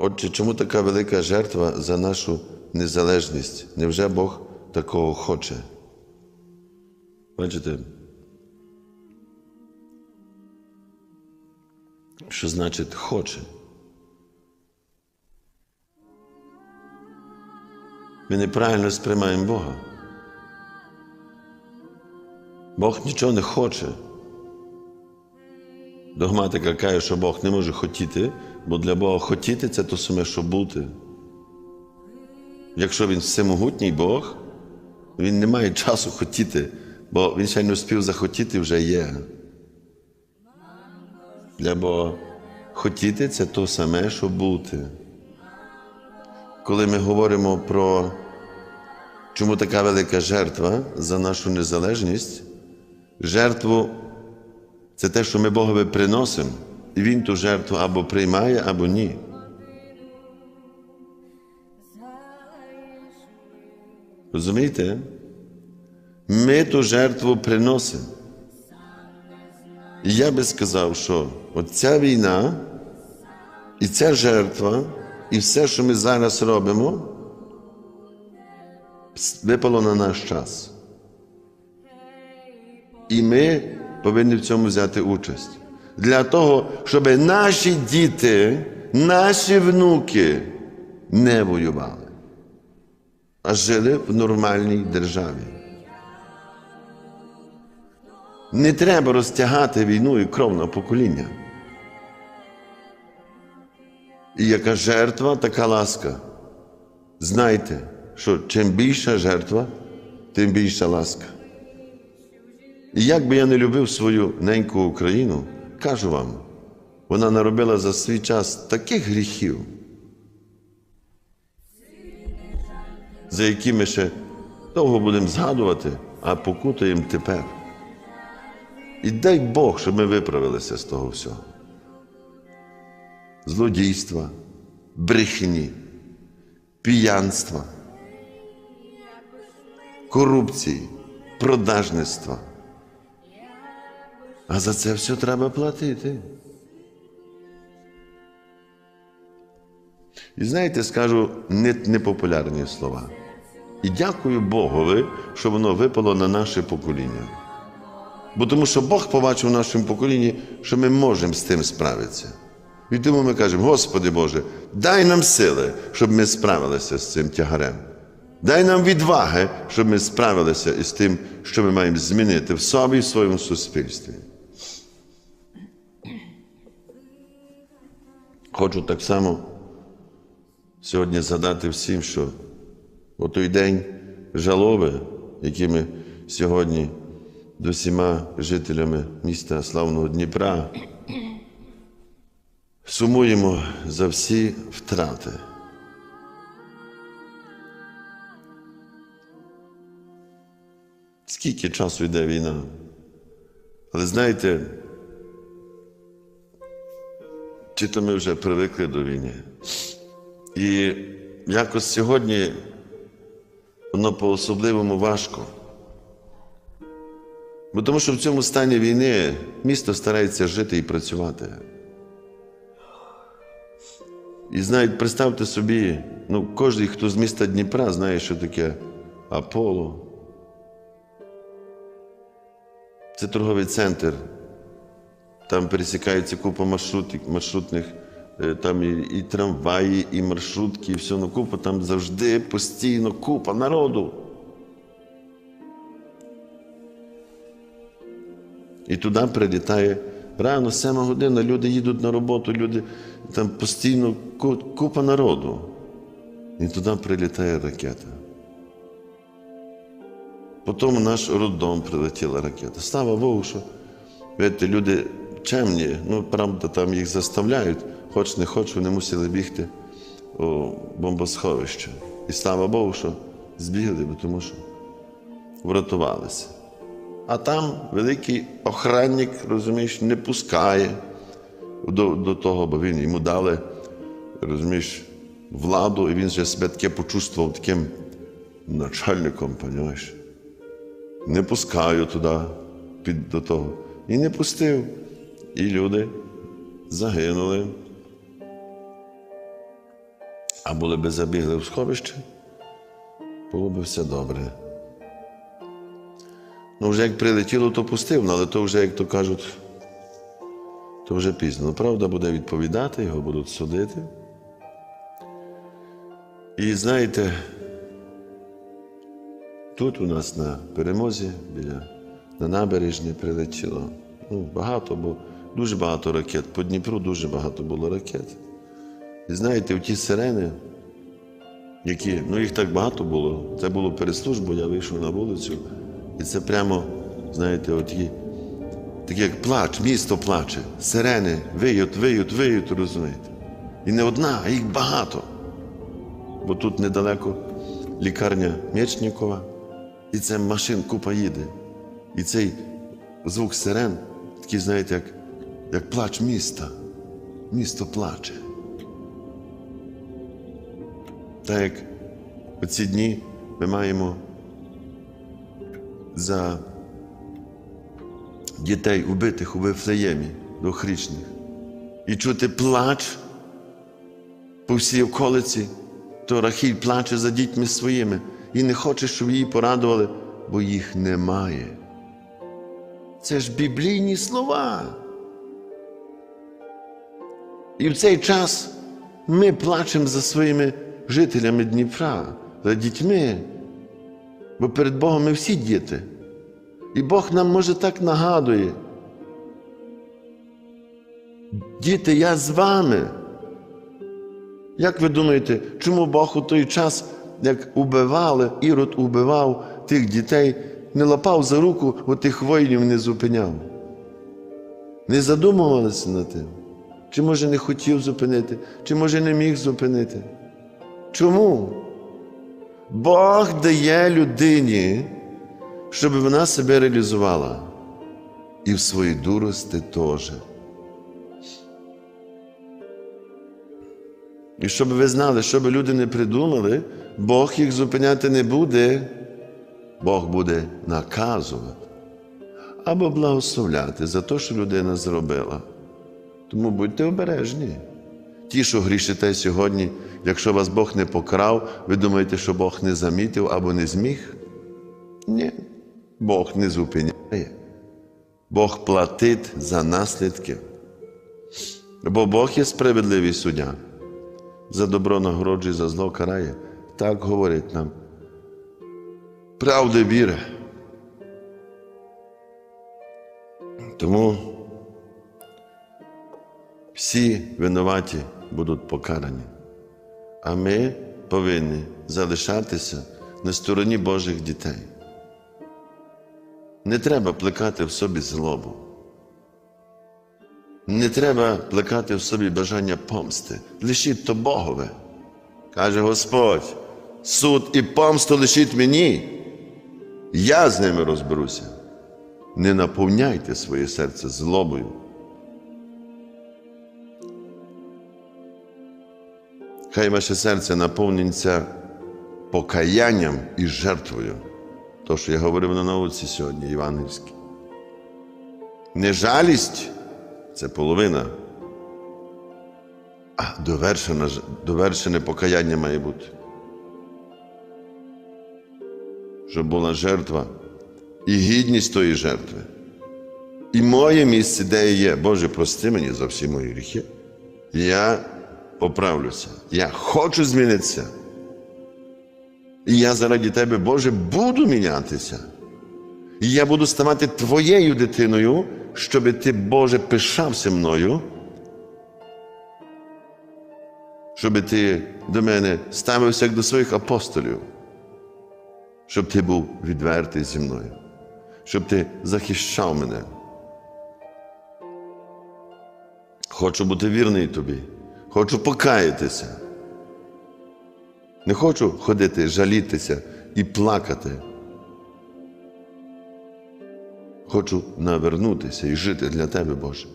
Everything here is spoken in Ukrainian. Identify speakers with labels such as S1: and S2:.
S1: Отже, чому така велика жертва за нашу незалежність? Невже Бог такого хоче? Бачите? Що значить хоче? Ми неправильно сприймаємо Бога. Бог нічого не хоче. Догматика каже, що Бог не може хотіти, бо для Бога хотіти це то саме, що бути. Якщо він всемогутній Бог, він не має часу хотіти, бо він ще не успів захотіти вже є. Для Бога хотіти це то саме, що бути. Коли ми говоримо про чому така велика жертва за нашу незалежність, жертву це те, що ми Богові приносимо, Він ту жертву або приймає, або ні. Розумієте? Ми ту жертву приносимо. І я би сказав, що оця війна і ця жертва, і все, що ми зараз робимо, випало на наш час. І ми повинні в цьому взяти участь. Для того, щоб наші діти, наші внуки не воювали, а жили в нормальній державі. Не треба розтягати війну і кров на покоління. І яка жертва, така ласка. Знайте, що чим більша жертва, тим більша ласка. І як би я не любив свою неньку Україну, кажу вам, вона наробила за свій час таких гріхів, за які ми ще довго будемо згадувати, а покутаємо тепер. І дай Бог, щоб ми виправилися з того всього. Злодійства, брехні, п'янства, корупції, продажництва. А за це все треба платити. І знаєте, скажу не- непопулярні слова. І дякую Богові, що воно випало на наше покоління. Бо тому що Бог побачив в нашому поколінні, що ми можемо з тим справитися. І тому ми кажемо, Господи Боже, дай нам сили, щоб ми справилися з цим тягарем. Дай нам відваги, щоб ми справилися із тим, що ми маємо змінити в собі і в своєму суспільстві. Хочу так само сьогодні задати всім, що у той день жалоби, які ми сьогодні до всіма жителями міста Славного Дніпра сумуємо за всі втрати. Скільки часу йде війна? Але знаєте, чи то ми вже привикли до війни. І якось сьогодні воно по-особливому важко. Бо тому що в цьому стані війни місто старається жити і працювати. І знають, представте собі, ну, кожен, хто з міста Дніпра, знає, що таке Аполло. Це торговий центр. Там пересікається купа маршрутів, маршрутних, е, там і, і трамваї, і маршрутки, і все ну, купа, там завжди постійно купа народу. І туди прилітає рано, сема година, люди їдуть на роботу, люди там постійно купа народу. І туди прилітає ракета. Потім наш роддом прилетіла ракета. Слава Богу, що видите, люди чемні, ну, правда, там їх заставляють, хоч не хоч, вони мусили бігти у бомбосховище. І слава Богу, що збігли, бо тому що врятувалися. А там великий охранник, розумієш, не пускає до, до того, бо він йому дали, розумієш, владу, і він же себе таке почувствував таким начальником, розумієш. Не пускаю туди під, до того. І не пустив. І люди загинули. А були би забігли в сховище, було б все добре. Ну, вже як прилетіло, то пустив, ну, але то вже, як то кажуть, то вже пізно. Ну, Правда буде відповідати, його будуть судити. І знаєте, тут у нас на перемозі, біля на набережні прилетіло. Ну, багато, бо дуже багато ракет. По Дніпру дуже багато було ракет. І знаєте, в ті сирени, які, ну їх так багато було. Це було перед службою, я вийшов на вулицю, і це прямо, знаєте, оті, таке як плач, місто плаче, сирени виють, виють, виють, розумієте. І не одна, а їх багато. Бо тут недалеко лікарня Мечнікова, і це машин купа їде. І цей звук сирен, такий, знаєте, як, як плач міста. Місто плаче. Так як у ці дні ми маємо за дітей убитих у Вифлеємі двохрічних і чути плач по всій околиці, то Рахіль плаче за дітьми своїми і не хоче, щоб її порадували, бо їх немає. Це ж біблійні слова. І в цей час ми плачемо за своїми жителями Дніпра, за дітьми, бо перед Богом ми всі діти. І Бог нам може так нагадує. Діти, я з вами. Як ви думаєте, чому Бог у той час, як убивали, Ірод убивав тих дітей, не лапав за руку, от тих воїнів не зупиняв? Не задумувалися над тим? Чи може не хотів зупинити, чи може не міг зупинити? Чому? Бог дає людині, щоб вона себе реалізувала. І в своїй дурості теж. І щоб ви знали, щоб люди не придумали, Бог їх зупиняти не буде, Бог буде наказувати або благословляти за те, що людина зробила. Тому будьте обережні. Ті, що грішите сьогодні, якщо вас Бог не покрав, ви думаєте, що Бог не замітив або не зміг? Ні, Бог не зупиняє. Бог платить за наслідки. Бо Бог є справедливий суддя. За добро нагороджує, за зло карає. Так говорить нам. Правди віра. Тому всі винуваті будуть покарані. А ми повинні залишатися на стороні Божих дітей. Не треба плекати в собі злобу. Не треба плекати в собі бажання помсти. Лишіть то Богове. Каже Господь, суд і помсту лишіть мені. Я з ними розберуся. Не наповняйте своє серце злобою. Хай ваше серце наповниться покаянням і жертвою. То, що я говорив на науці сьогодні, Євангельській. Не жалість це половина, а довершене, довершене покаяння має бути. Щоб була жертва і гідність тої жертви. І моє місце, де я є, Боже, прости мені за всі мої гріхи. Я поправлюся. Я хочу змінитися. І я заради тебе, Боже, буду мінятися. І я буду ставати твоєю дитиною, щоб ти, Боже, пишався мною, щоб ти до мене ставився як до своїх апостолів, щоб ти був відвертий зі мною, щоб ти захищав мене. Хочу бути вірний тобі, хочу покаятися. Не хочу ходити, жалітися і плакати. Хочу навернутися і жити для Тебе, Боже.